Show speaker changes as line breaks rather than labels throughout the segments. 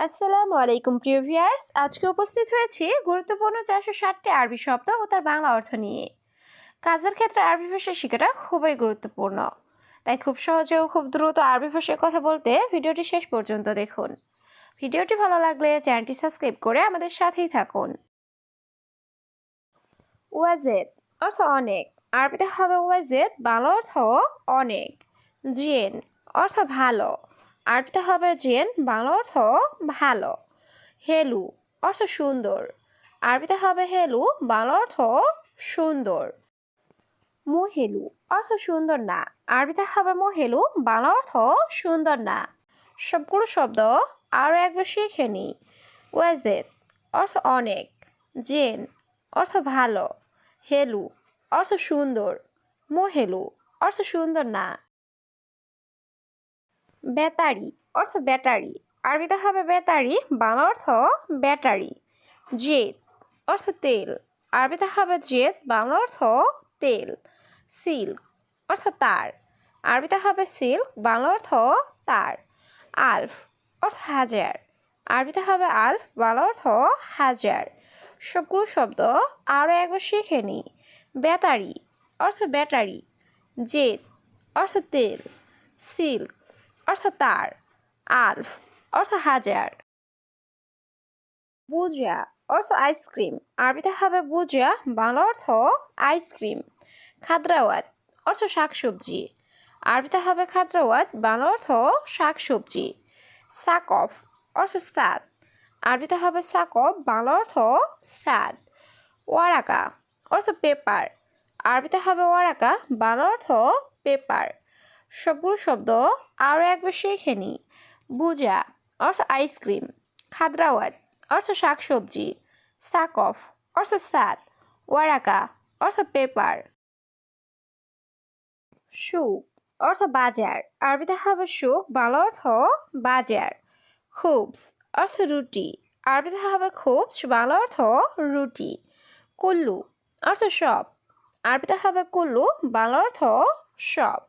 আসসালামু আলাইকুম, প্রিয় আজকে উপস্থিত হয়েছি গুরুত্বপূর্ণ চারশো ষাটটি আরবি শব্দ ও তার বাংলা অর্থ নিয়ে। কাজের ক্ষেত্রে আরবি ভাষা শেখাটা খুবই গুরুত্বপূর্ণ। তাই খুব সহজে ও খুব দ্রুত আরবি ভাষায় কথা বলতে ভিডিওটি শেষ পর্যন্ত দেখুন। ভিডিওটি ভালো লাগলে চ্যানেলটি সাবস্ক্রাইব করে আমাদের সাথেই থাকুন। ওয়াজেদ অর্থ অনেক। আরবিতে হবে ওয়াজেদ, বাংলা অর্থ অনেক। জিন অর্থ ভালো। আরবিতে হবে জেন বাংলা অর্থ ভালো। হেলু, অর্থ সুন্দর। আরবিতে হবে হেলু, বাংলা অর্থ সুন্দর। মোহেলু, অর্থ সুন্দর না। আরবিতে হবে মোহেলু, বাংলা অর্থ সুন্দর না। সবগুলো শব্দ আরও একবার শিখে নিই। ওয়াজেদ, অর্থ অনেক। জেন অর্থ ভালো। হেলু, অর্থ সুন্দর। মোহেলু, অর্থ সুন্দর না। ব্যাটারি, অর্থ ব্যাটারি। আরবিতে হবে ব্যাটারি, বাংলা অর্থ ব্যাটারি। জেদ, অর্থ তেল। আরবিতে হবে জেদ, বাংলা অর্থ তেল। সিল্ক, অর্থ তার। আরবিতে হবে সিল্ক, বাংলা অর্থ তার। আলফ, অর্থ হাজার। আরবিতে হবে আলফ, বাংলা অর্থ হাজার। সবগুলো শব্দ আরও একবার শিখে নিই। ব্যাটারি, অর্থ ব্যাটারি। জেদ, অর্থ তেল। সিল্ক অর্থ তার, আলফ অর্থ হাজার। বুজিয়া অর্থ আইসক্রিম, আরবিতে হবে বুজিয়া, বাংলা অর্থ আইসক্রিম। খাদ্রাওয়াত অর্থ শাকসবজি, আরবিতে হবে খাদ্রাওয়াত, বাংলা অর্থ শাকসবজি। সাকফ অর্থ সাদ আরবিতে হবে সাকফ, বাংলা অর্থ সাদ ওয়ারাকা অর্থ পেপার, আরবিতে হবে ওয়ারাকা, বাংলা অর্থ পেপার। সবগুলো শব্দ আরও একবার শিখে নিই। বুজা, অর্থ আইসক্রিম। খাদ্রাওয়াত, অর্থ শাকসবজি। সাকফ অর্থ সাদ ওয়ারাকা, অর্থ পেপার। সুক অর্থ বাজার। আরবিতে হবে সুক বাংলা অর্থ বাজার। খুবস, অর্থ রুটি। আরবিতে হবে খুবস, বাংলা অর্থ রুটি। কুল্লু, অর্থ সব আরবিতে হবে কুল্লু, বাংলা অর্থ সব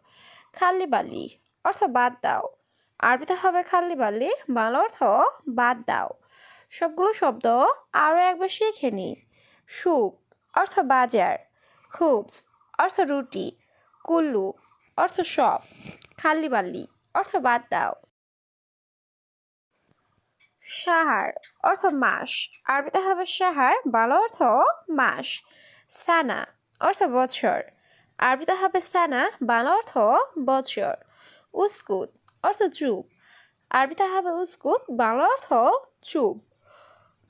খাল্লি বালি অর্থ বাদ দাও। আরবিতে হবে খাল্লি বালি বাংলা অর্থ বাদ দাও। সবগুলো শব্দ আরও একবার শিখে নিই। সুপ, অর্থ বাজার। খুবস, অর্থ রুটি। কুল্লু, অর্থ সব। খাল্লি বালি অর্থ বাদ দাও। সাহার, অর্থ মাস। আরবিতে হবে সাহার, বাংলা অর্থ মাস। সানা, অর্থ বছর। আরবিতে হবে সানা, বাংলা অর্থ বছর উস্কুত, অর্থ চুপ। আরবিতে হবে উস্কুত, বাংলা অর্থ চুপ।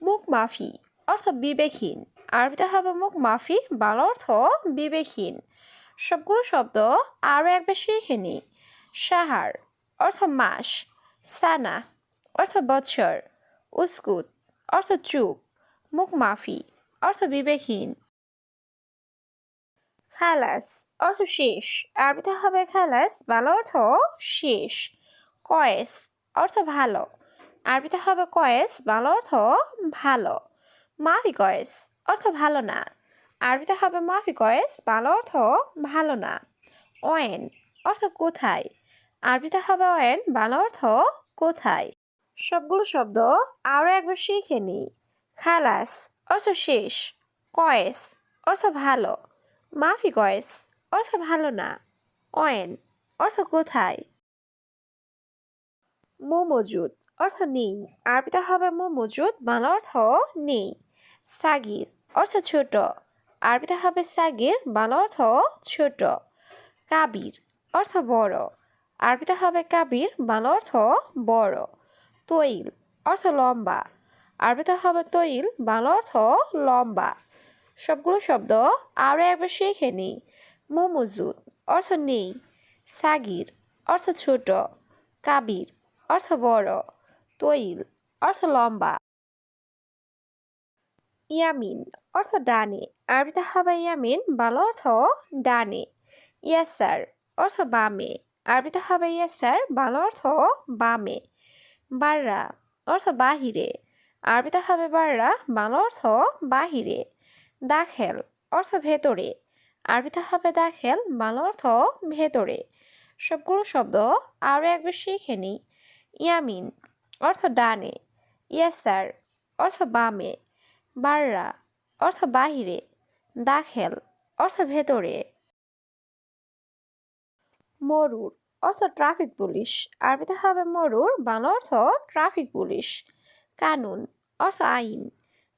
মুখ মাফি, অর্থ বিবেকহীন। আরবিতে হবে মুখ মাফি, বাংলা অর্থ বিবেকহীন। সবগুলো শব্দ আরও একবার শিখে নিই সাহার, অর্থ মাস। সানা, অর্থ বছর উস্কুত, অর্থ চুপ। মুখ মাফি, অর্থ বিবেকহীন। খালাস অর্থ শেষ। আরবিতে হবে খালাস বাংলা অর্থ শেষ। কয়েস অর্থ ভালো। আরবিতে হবে কয়েস বাংলা অর্থ ভালো। মাফি কয়েস অর্থ ভালো না। আরবিতে হবে মাফি কয়েস বাংলা অর্থ ভালো না। ওয়েন অর্থ কোথায়? আরবিতে হবে ওয়েন বাংলা অর্থ কোথায়? সবগুলো শব্দ আরও একবার শিখে নিই। খালাস অর্থ শেষ। কয়েস অর্থ ভালো। মাফি কয়েস, অর্থ ভালো না। অয়েন, অর্থ কোথায়? মো মজুদ অর্থ নেই। আরবিতে হবে মো মজুদ বাংলা অর্থ নেই। সাগির, অর্থ ছোট। আরবিতে হবে সাগির, বাংলা অর্থ ছোট। কাবির, অর্থ বড়। আরবিতে হবে কাবির, বাংলা অর্থ বড়। তৈল, অর্থ লম্বা। আরবিতে হবে তৈল, বাংলা অর্থ লম্বা। সবগুলো শব্দ আরও একবার শিখে নিই। মোমোজুদ অর্থ নেই। সাগির, অর্থ ছোট। কাবির, অর্থ বড়। তৈল, অর্থ লম্বা। ইয়ামিন, অর্থ ডানে। আরবিতে হবে ইয়ামিন, বাংলা অর্থ ডানে। ইয়াসার, অর্থ বামে। আরবিতে হবে ইয়াসার, বাংলা অর্থ বামে। বাররা, অর্থ বাহিরে। আরবিতে হবে বাররা, বাংলা অর্থ বাহিরে। দাখেল অর্থ ভেতরে। আরবিতে হবে দাখেল, বাংলা অর্থ ভেতরে। সবগুলো শব্দ আরও একবার শিখে নিই। ইয়ামিন অর্থ ডানে। ইয়াসার অর্থ বামে। বাররা অর্থ বাহিরে। দাখেল অর্থ ভেতরে। মরুর অর্থ ট্রাফিক পুলিশ। আরবিতে হবে মরুর, বাংলা অর্থ ট্রাফিক পুলিশ। কানুন অর্থ আইন।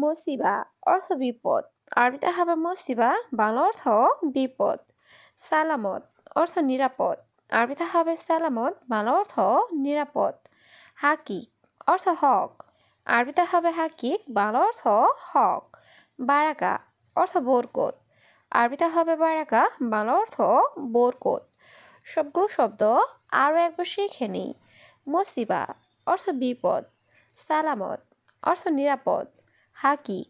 মসিবা অর্থ বিপদ। আরবিতে হবে মসিবা, বাংলা অর্থ বিপদ। সালামত অর্থ নিরাপদ। আরবিতে হবে সালামত, বাংলা অর্থ নিরাপদ। হাকিক অর্থ হক। আরবিতে হবে হাকিক, বাংলা অর্থ হক। বারাকা অর্থ বরকত। আরবিতে হবে বারাকা, বাংলা অর্থ বরকত। সবগুলো শব্দ আরও একবার শিখে নিই। মসিবা অর্থ বিপদ। সালামত অর্থ নিরাপদ। হাকি,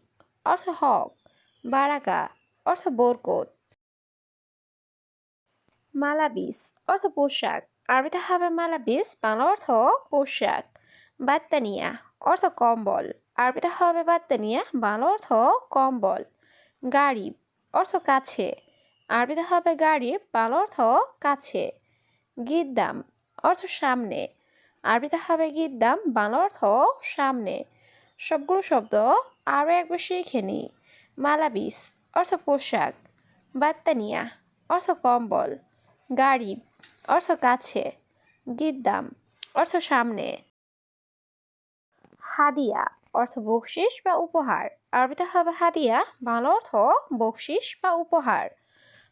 অর্থ হক বারাকা অর্থ বরকত। মালাবিস, অর্থ পোশাক। আরবিতে হবে মালাবিস, বাংলা অর্থ পোশাক। বাত্তানিয়া, অর্থ কম্বল। আরবিতে হবে বাত্তানিয়া, বাংলা অর্থ কম্বল। গাড়িব, অর্থ কাছে। আরবিতে হবে গাড়িব, বাংলা অর্থ কাছে। গিদ্দাম, অর্থ সামনে। আরবিতে হবে গিদ্দাম, বাংলা অর্থ সামনে। সবগুলো শব্দ আরও একবার শিখে নিই। মালাবিস অর্থ পোশাক। বাত্তানিয়া অর্থ কম্বল। গাড়ি অর্থ কাছে। গিদ্দাম অর্থ সামনে। হাদিয়া অর্থ বকশিস বা উপহার। আরবিতে হবে হাদিয়া, বাংলা অর্থ বকশিস বা উপহার।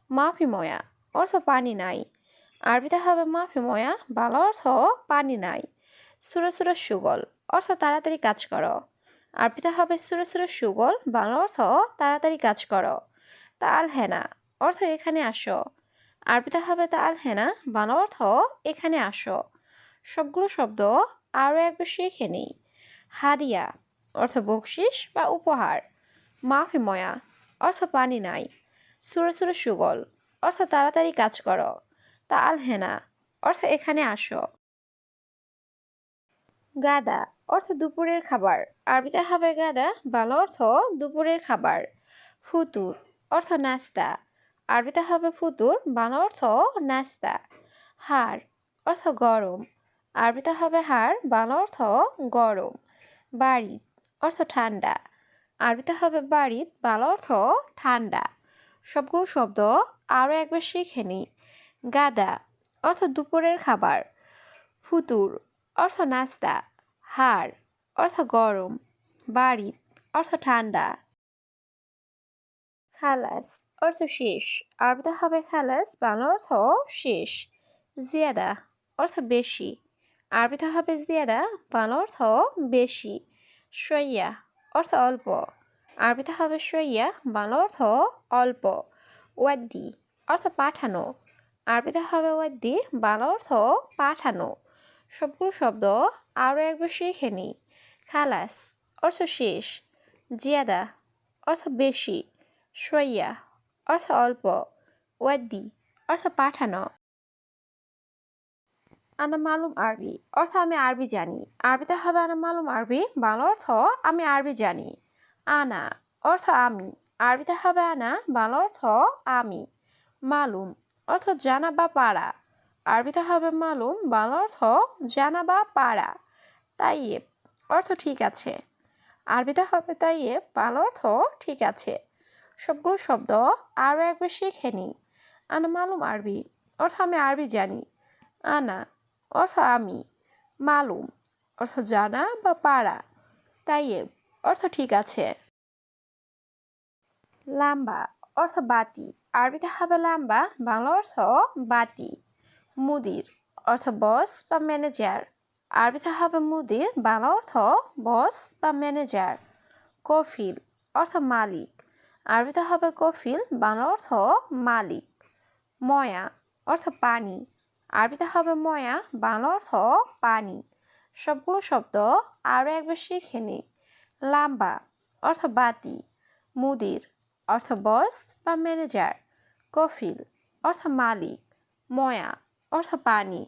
মাফিময়া অর্থ পানি নাই। আরবিতে হবে মাফিময়া, বাংলা অর্থ পানি নাই। সুরে সুরে সুগল অর্থ তাড়াতাড়ি কাজ করো। আরবিতে হবে সুরে সুরে সুগল। বাংলা অর্থ, তাড়াতাড়ি কাজ করো। তাল হেনা, অর্থ এখানে আসো। আরবিতে হবে তাল হেনা, বাংলা অর্থ এখানে আসো। সবগুলো শব্দ আরও একবার শিখে নিই। হাদিয়া, অর্থ বকশিস বা উপহার। মাফিময়া অর্থ পানি নাই। সুরে সুরে সুগল, অর্থ তাড়াতাড়ি কাজ করো। তাল হেনা, অর্থ এখানে আসো। গাদা অর্থ দুপুরের খাবার। আরবিতে হবে গাদা, বাংলা অর্থ দুপুরের খাবার। ফুতুর অর্থ নাস্তা। আরবিতে হবে ফুতুর, বাংলা অর্থ নাস্তা। হাড় অর্থ গরম। আরবিতে হবে হাড়, বাংলা অর্থ গরম। বাড়ি অর্থ ঠান্ডা। আরবিতে হবে বাড়িত, বাংলা অর্থ ঠান্ডা। সবগুলো শব্দ আরও একবার শিখে নিই। গাদা অর্থ দুপুরের খাবার। ফুতুর অর্থ নাস্তা, হাড়, অর্থ গরম, বাড়ি, অর্থ ঠান্ডা। খালাস, অর্থ শেষ। আরবিতে হবে খালাস, বাংলা অর্থ শেষ। জিয়াদা, অর্থ বেশি। আরবিতে হবে জিয়াদা, বাংলা অর্থ বেশি। সইয়া অর্থ অল্প। আরবিতে হবে সইয়া বাংলা অর্থ অল্প। ওয়াদ্দি, অর্থ পাঠানো। আরবিতে হবে ওয়াদ্দি, বাংলা অর্থ পাঠানো। সবগুলো শব্দ আরও একবার শিখে নিই। খালাস, অর্থ শেষ। জিয়াদা, অর্থ বেশি। সইয়া অর্থ অল্প। ওয়াদ্দি, অর্থ পাঠানো। আনা মালুম আরবি, অর্থ আমি আরবি জানি। আরবিতে হবে আনা মালুম আরবি, বাংলা অর্থ আমি আরবি জানি। আনা, অর্থ আমি। আরবিতে হবে আনা, বাংলা অর্থ আমি। মালুম, অর্থ জানা বা পাড়া আরবিতে হবে মালুম, বাংলা অর্থ জানা বা পাড়া তাইয়েব, অর্থ ঠিক আছে। আরবিতে হবে তাইয়েব, বাংলা অর্থ ঠিক আছে। সবগুলো শব্দ আরও একবার শিখে নিই। আনা মালুম আরবি, অর্থ আমি আরবি জানি। আনা, অর্থ আমি। মালুম, অর্থ জানা বা পাড়া তাইয়েব, অর্থ ঠিক আছে। লাম্বা, অর্থ বাতি। আরবিতে হবে লাম্বা, বাংলা অর্থ বাতি। মুদির অর্থ বস বা ম্যানেজার আরবিতে হবে মুদির, বাংলা অর্থ বস বা ম্যানেজার কফিল অর্থ মালিক। আরবিতে হবে কফিল, বাংলা অর্থ মালিক। ময়া অর্থ পানি। আরবিতে হবে ময়া, বাংলা অর্থ পানি। সবগুলো শব্দ আরও একবার শিখে নিই। লাম্বা অর্থ বাতি। মুদির অর্থ বস বা ম্যানেজার কফিল অর্থ মালিক। ময়া অর্থ পানি